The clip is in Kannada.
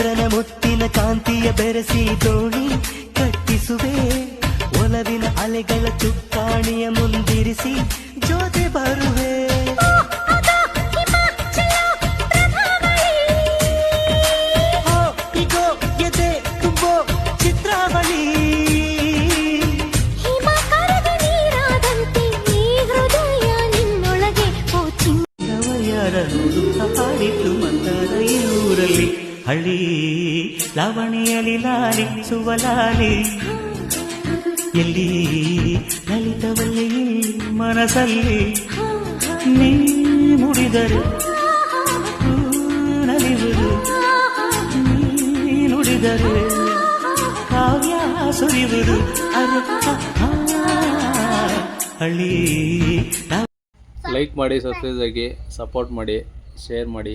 ಸೂರ್ಯನ ಕಾಂತಿಯ ಬೆರೆಸಿ ದೋಣಿ ಕಟ್ಟಿಸುವೆ. ಒಲವಿನ ಅಲೆಗಳ ಚುಕ್ಕಾಣಿಯ ಮುಂದಿರಿಸಿ ಜೋತೆ ಬರುವೆ. ಹಾಡಿತು ಮಂದಾರ ಈ ಊರಲ್ಲಿ. ಹಳ್ಳಿ ಲಾವಣಿಯಲಿ ಲಾಲಿ ಸುವಲಾಲಿ. ಎಲ್ಲಿ ಲಲಿತವಲ್ಲಿ ಮನಸಲ್ಲಿ ನೀ ಮುಡಿದರು ಹೂ ನಲಿಯುವುದು ನೀ ನುಡಿದರು ಕಾವ್ಯ ಆ, ಹಳ್ಳಿ ಲೈಕ್ ಮಾಡಿ ಸಬ್ಸ್ಕ್ರೈಬ್ ಆಗಿ ಸಪೋರ್ಟ್ ಮಾಡಿ ಶೇರ್ ಮಾಡಿ.